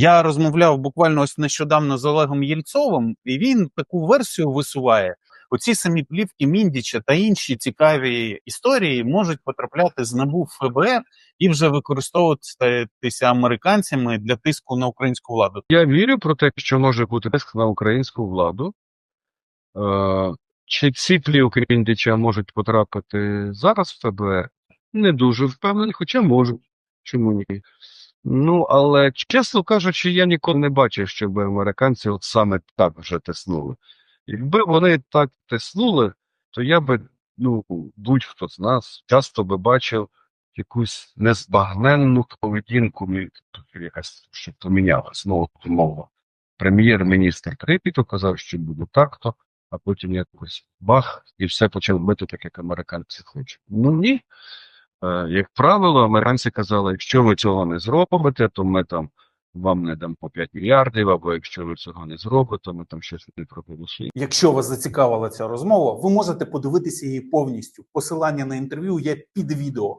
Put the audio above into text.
Я розмовляв буквально ось нещодавно з Олегом Єльцовим, і він таку версію висуває. Оці самі плівки Міндіча та інші цікаві історії можуть потрапляти з НАБУ ФБР і вже використовуватися американцями для тиску на українську владу. Я вірю про те, що може бути тиск на українську владу. Е, чи ці плівки Міндіча можуть потрапити зараз в ФБР? Не дуже впевнений, хоча можуть. Чому ні? Ну, але чесно кажучи, я ніколи не бачив, щоб американці от саме так вже тиснули. Якби вони так тиснули, то я би, ну, будь-хто з нас часто би бачив якусь незбагненну поведінку, якась, щоб помінялась, от мова. Прем'єр-міністр Трипіто казав, що буде так-то, а потім якось бах, і все почав бити так, як американці хочуть. Ну ні. Е, як правило, американці казали, якщо ви цього не зробите, то ми там вам не дамо 5 мільярдів, або якщо ви цього не зробите, то ми там щось не проголосуємо. Якщо вас зацікавила ця розмова, ви можете подивитися її повністю. Посилання на інтерв'ю є під відео.